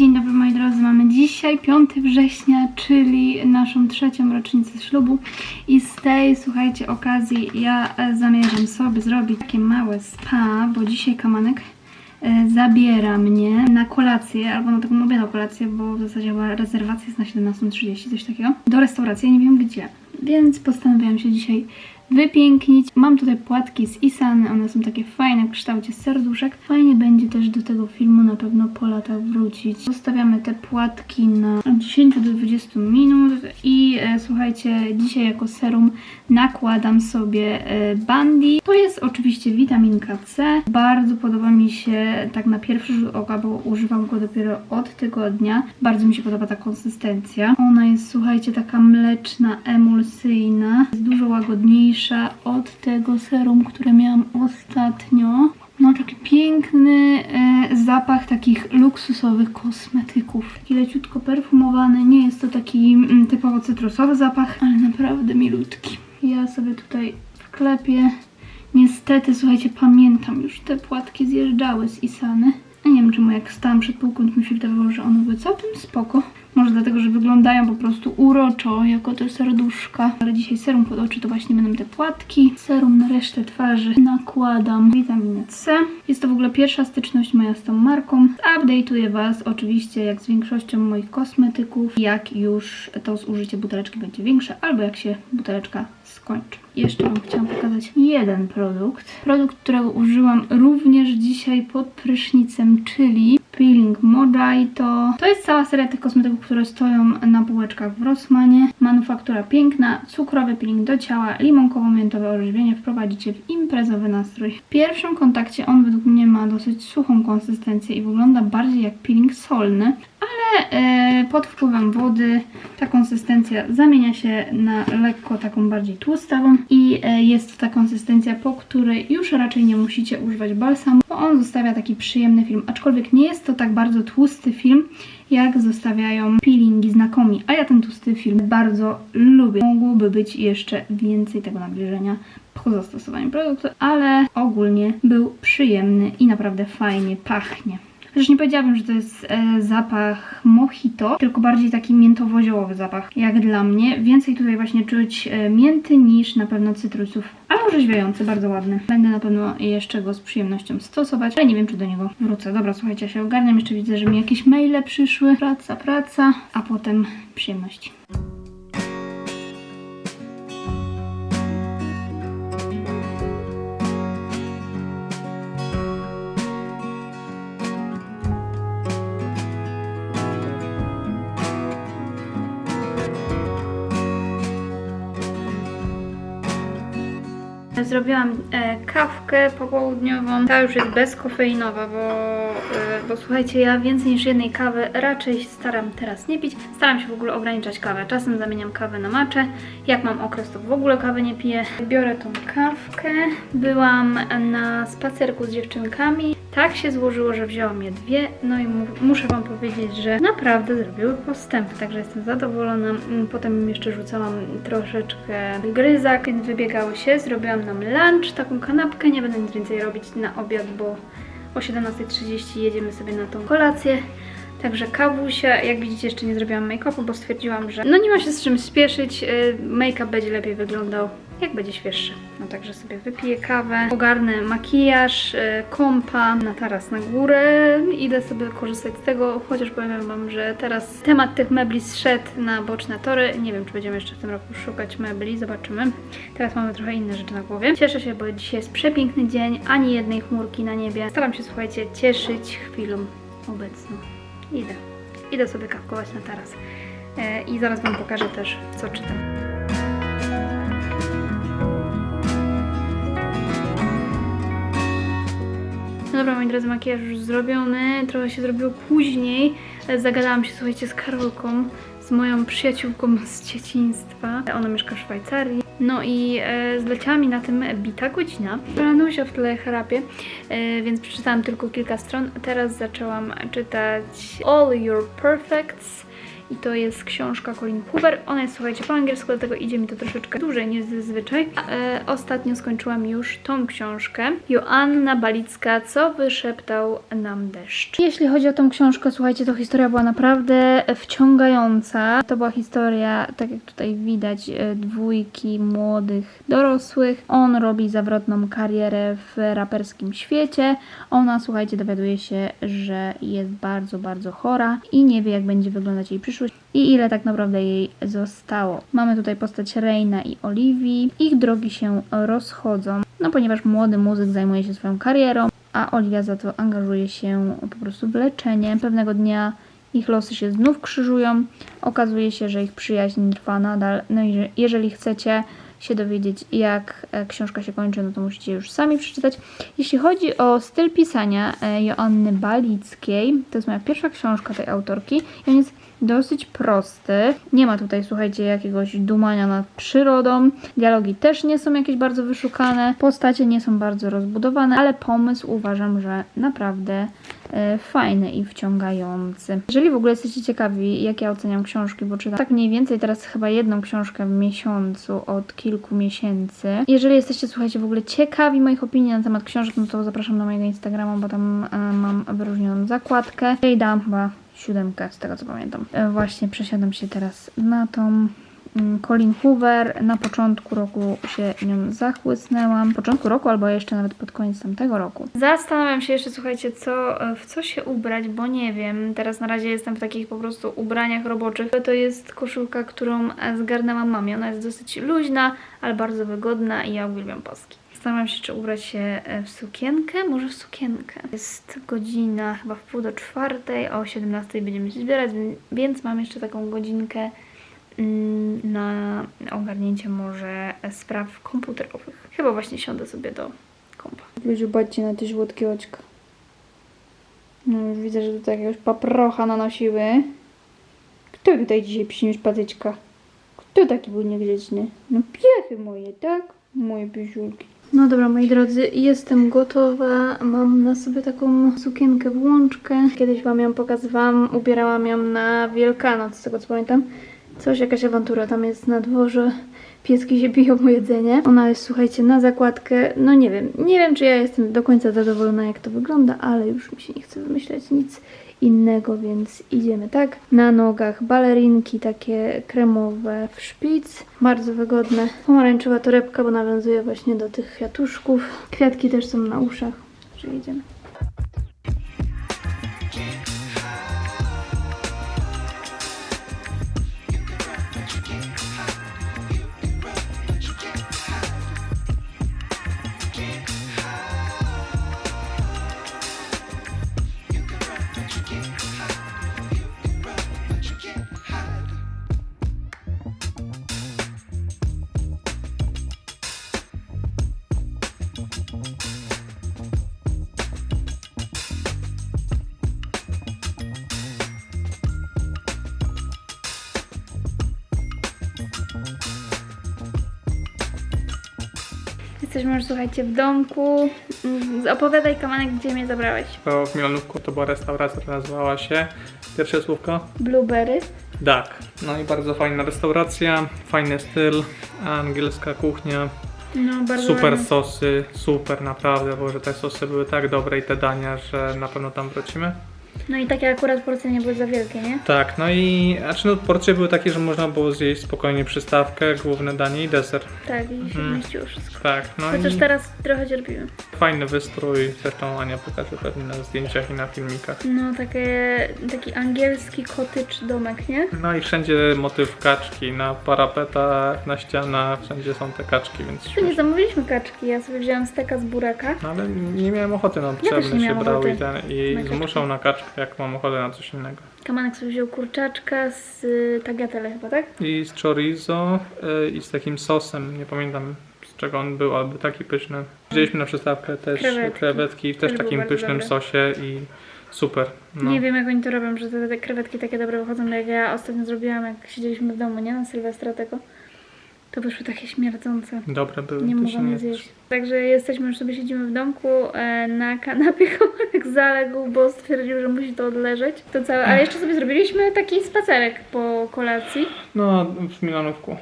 Dzień dobry moi drodzy, mamy dzisiaj 5 września, czyli naszą trzecią rocznicę ślubu. I z tej, słuchajcie, okazji ja e, zamierzam sobie zrobić takie małe spa, bo dzisiaj Kamanek e, zabiera mnie na kolację, albo na taką obiadową kolację, bo w zasadzie była rezerwacja jest na 17.30, coś takiego, do restauracji, ja nie wiem gdzie, więc postanowiłam się dzisiaj wypięknić. Mam tutaj płatki z Isany, one są takie fajne w kształcie serduszek. Fajnie będzie też do tego filmu na pewno po latach wrócić. Zostawiamy te płatki na 10 do 20 minut i e, słuchajcie, dzisiaj jako serum nakładam sobie e, Bandi. To jest oczywiście witaminka C. Bardzo podoba mi się tak na pierwszy rzut oka, bo używam go dopiero od tygodnia. Bardzo mi się podoba ta konsystencja. Ona jest, słuchajcie, taka mleczna, emulsyjna. Jest dużo łagodniejsza od tego serum, które miałam ostatnio. Ma taki piękny e, zapach takich luksusowych kosmetyków. Taki leciutko perfumowany. Nie jest to taki mm, typowo cytrusowy zapach, ale naprawdę milutki. Ja sobie tutaj wklepię. Niestety, słuchajcie, pamiętam już te płatki zjeżdżały z Isany. Nie wiem czemu jak stałam przed półką, to mi się wydawało, że one były całkiem spoko. Może dlatego, że wyglądają po prostu uroczo, jako te serduszka. Ale dzisiaj serum pod oczy to właśnie będą te płatki. Serum na resztę twarzy nakładam witaminę C. Jest to w ogóle pierwsza styczność moja z tą marką. Update'uję Was oczywiście jak z większością moich kosmetyków, jak już to zużycie buteleczki będzie większe, albo jak się buteleczka skończy. Jeszcze Wam chciałam pokazać jeden produkt. Produkt, którego użyłam również dzisiaj pod prysznicem, czyli Peeling Mojito. To jest cała seria tych kosmetyków, które stoją na półeczkach w Rossmanie. Manufaktura piękna, cukrowy peeling do ciała, limonkowo-miętowe orzeźwienie wprowadzicie w imprezowy nastrój. W pierwszym kontakcie on według mnie ma dosyć suchą konsystencję i wygląda bardziej jak peeling solny, ale e, pod wpływem wody ta konsystencja zamienia się na lekko taką bardziej tłustawą i e, jest to ta konsystencja, po której już raczej nie musicie używać balsamu, bo on zostawia taki przyjemny film, aczkolwiek nie jest to tak bardzo tłusty film, jak zostawiają peelingi znakomi, a ja ten tłusty film bardzo lubię. Mogłoby być jeszcze więcej tego nabliżenia po zastosowaniu produktu, ale ogólnie był przyjemny i naprawdę fajnie pachnie. Chociaż nie powiedziałabym, że to jest e, zapach mojito, tylko bardziej taki miętowo-ziołowy zapach, jak dla mnie. Więcej tutaj właśnie czuć e, mięty niż na pewno cytrusów, ale orzeźwiający, bardzo ładny. Będę na pewno jeszcze go z przyjemnością stosować, ale nie wiem, czy do niego wrócę. Dobra, słuchajcie, ja się ogarniam, jeszcze widzę, że mi jakieś maile przyszły. Praca, praca, a potem przyjemności. Zrobiłam e, kawkę popołudniową. Ta już jest bezkofeinowa, bo, e, bo słuchajcie, ja więcej niż jednej kawy raczej staram teraz nie pić. Staram się w ogóle ograniczać kawę. Czasem zamieniam kawę na maczę. Jak mam okres, to w ogóle kawy nie piję. Biorę tą kawkę. Byłam na spacerku z dziewczynkami. Tak się złożyło, że wzięłam je dwie. No i mu muszę Wam powiedzieć, że naprawdę zrobiły postęp. Także jestem zadowolona. Mm, Potem jeszcze rzucałam troszeczkę gryzak, więc wybiegały się. Zrobiłam nam lunch, taką kanapkę. Nie będę nic więcej robić na obiad, bo o 17.30 jedziemy sobie na tą kolację. Także kawusia, jak widzicie jeszcze nie zrobiłam make-upu, bo stwierdziłam, że no nie ma się z czym spieszyć, y, make-up będzie lepiej wyglądał jak będzie świeższy. No także sobie wypiję kawę, ogarnę makijaż, y, kąpa, na taras na górę, idę sobie korzystać z tego, chociaż powiem Wam, że teraz temat tych mebli zszedł na boczne tory, nie wiem czy będziemy jeszcze w tym roku szukać mebli, zobaczymy. Teraz mamy trochę inne rzeczy na głowie. Cieszę się, bo dzisiaj jest przepiękny dzień, ani jednej chmurki na niebie. Staram się, słuchajcie, cieszyć chwilą obecną. Idę. Idę sobie kawkować na taras. E, I zaraz Wam pokażę też, co czytam. No dobra, moi drodzy, makijaż już zrobiony. Trochę się zrobiło później. Zagadałam się, słuchajcie, z Karolką, moją przyjaciółką z dzieciństwa. Ona mieszka w Szwajcarii. No i e, zleciała mi na tym bita godzina. Ranusio w tle chrapie, e, więc przeczytałam tylko kilka stron. Teraz zaczęłam czytać All Your Perfects i to jest książka Colin Hoover. Ona jest, słuchajcie, po angielsku, dlatego idzie mi to troszeczkę dłużej niż zazwyczaj. E, ostatnio skończyłam już tą książkę. Joanna Balicka, co wyszeptał nam deszcz. Jeśli chodzi o tą książkę, słuchajcie, to historia była naprawdę wciągająca. To była historia, tak jak tutaj widać, e, dwójki młodych dorosłych. On robi zawrotną karierę w raperskim świecie. Ona, słuchajcie, dowiaduje się, że jest bardzo, bardzo chora i nie wie, jak będzie wyglądać jej przyszłość i ile tak naprawdę jej zostało. Mamy tutaj postać Reina i Oliwii. Ich drogi się rozchodzą, no ponieważ młody muzyk zajmuje się swoją karierą, a Oliwia za to angażuje się po prostu w leczenie. Pewnego dnia ich losy się znów krzyżują. Okazuje się, że ich przyjaźń trwa nadal. No i że jeżeli chcecie się dowiedzieć, jak e, książka się kończy, no to musicie już sami przeczytać. Jeśli chodzi o styl pisania e, Joanny Balickiej, to jest moja pierwsza książka tej autorki i on jest dosyć prosty. Nie ma tutaj, słuchajcie, jakiegoś dumania nad przyrodą. Dialogi też nie są jakieś bardzo wyszukane. Postacie nie są bardzo rozbudowane, ale pomysł uważam, że naprawdę e, fajny i wciągający. Jeżeli w ogóle jesteście ciekawi, jak ja oceniam książki, bo czytam tak mniej więcej teraz chyba jedną książkę w miesiącu od kilku miesięcy. Jeżeli jesteście, słuchajcie, w ogóle ciekawi moich opinii na temat książek, no to zapraszam na mojego Instagrama, bo tam e, mam wyróżnioną zakładkę. I dałam chyba siódemkę, z tego co pamiętam. E, Właśnie przesiadam się teraz na tą mm, Colin Hoover. Na początku roku się nią zachłysnęłam. Początku roku albo jeszcze nawet pod koniec tamtego roku. Zastanawiam się jeszcze, słuchajcie, co, e, w co się ubrać, bo nie wiem. Teraz na razie jestem w takich po prostu ubraniach roboczych. To jest koszulka, którą e, zgarnęłam mamie. Ona jest dosyć luźna, ale bardzo wygodna i ja uwielbiam paski. Zastanawiam się, czy ubrać się e, w sukienkę. Może w sukienkę. Jest godzina chyba w pół do czwartej, o 17 będziemy się zbierać, więc mam jeszcze taką godzinkę mm, na ogarnięcie może spraw komputerowych. Chyba właśnie siądę sobie do kompa. Ludzie, patrzcie na te żłotkie oczka. No już widzę, że tutaj jakiegoś paprocha nanosiły. Kto tutaj dzisiaj przyniósł patyczka? Kto taki był niegrzeczny? No piechy moje, tak? Moje piesiulki. No dobra, moi drodzy, jestem gotowa. Mam na sobie taką sukienkę w łączkę. Kiedyś wam ją pokazywałam, ubierałam ją na Wielkanoc, z tego co pamiętam. Coś, jakaś awantura tam jest na dworze. Pieski się biją o jedzenie. Ona jest, słuchajcie, na zakładkę. No nie wiem, nie wiem, czy ja jestem do końca zadowolona, jak to wygląda, ale już mi się nie chce wymyślać nic innego, więc idziemy tak. Na nogach balerinki takie kremowe w szpic, bardzo wygodne. Pomarańczowa torebka, bo nawiązuje właśnie do tych kwiatuszków. Kwiatki też są na uszach, że idziemy. Jesteśmy już, słuchajcie, w domku. Mm, Opowiadaj, Kamanek, gdzie mnie zabrałeś. To w Milanówku to była restauracja, która nazywała się pierwsze słówko Blueberry. Duck. No i bardzo fajna restauracja, fajny styl, angielska kuchnia, No, bardzo super ładnie. sosy, super naprawdę, bo że te sosy były tak dobre i te dania, że na pewno tam wrócimy. No i takie akurat porcje nie były za wielkie, nie? Tak, no i znaczy no, porcje były takie, że można było zjeść spokojnie przystawkę, główne danie i deser. Tak, i się Mhm. mieściło wszystko. Tak, no Chociaż i teraz trochę cierpimy. fajny wystrój, zresztą Ania pokaże pewnie na zdjęciach i na filmikach. No, takie, taki angielski cottage domek, nie? No i wszędzie motyw kaczki, na parapetach, na ścianach, wszędzie są te kaczki, więc Tu nie zamówiliśmy kaczki, ja sobie wzięłam steka z buraka. No ale nie miałem ochoty, no też nie się miałam brał ochoty i, ten, i na zmuszał na kaczkę, jak mam ochotę na coś innego. Kamanek sobie wziął kurczaczka z y, tagliatelle chyba, tak? I z chorizo y, i z takim sosem, nie pamiętam z czego on był, ale był taki pyszny. Wzięliśmy na przystawkę też Krewetki. krewetki, też Też w były takim bardzo pysznym sosie i super. No. Nie wiem jak oni to robią, że te, te krewetki takie dobre wychodzą, jak ja ostatnio zrobiłam, jak siedzieliśmy w domu, nie? Na Sylwestra tego. To wyszły takie śmierdzące. Dobre były, Nie mogłam zjeść. Także jesteśmy, już sobie siedzimy w domku e, na kanapie, komarek zaległ, bo stwierdził, że musi to odleżeć. To całe, ale jeszcze sobie zrobiliśmy taki spacerek po kolacji. No, w Milanówku.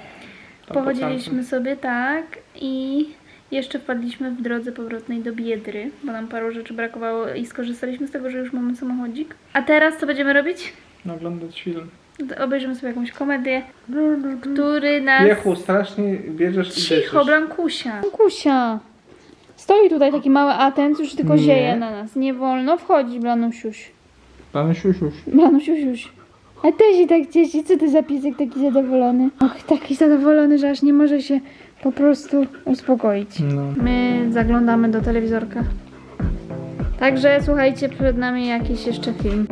Tam Pochodziliśmy sobie tak i jeszcze wpadliśmy w drodze powrotnej do Biedry, bo nam paru rzeczy brakowało i skorzystaliśmy z tego, że już mamy samochodzik. A teraz co będziemy robić? Oglądać film. Obejrzymy sobie jakąś komedię, który nas... Jechu, strasznie bierzesz i Cicho, Blankusia. Blankusia. Stoi tutaj taki mały atent, już tylko Nie. zieje na nas. Nie wolno wchodzić, Blanusiuś. Pan siusiuś. Blanusiusiuś. A ty się tak cieszy, co ty za piesek taki zadowolony? Och, taki zadowolony, że aż nie może się po prostu uspokoić. No. My zaglądamy do telewizorka. Także słuchajcie, przed nami jakiś jeszcze film.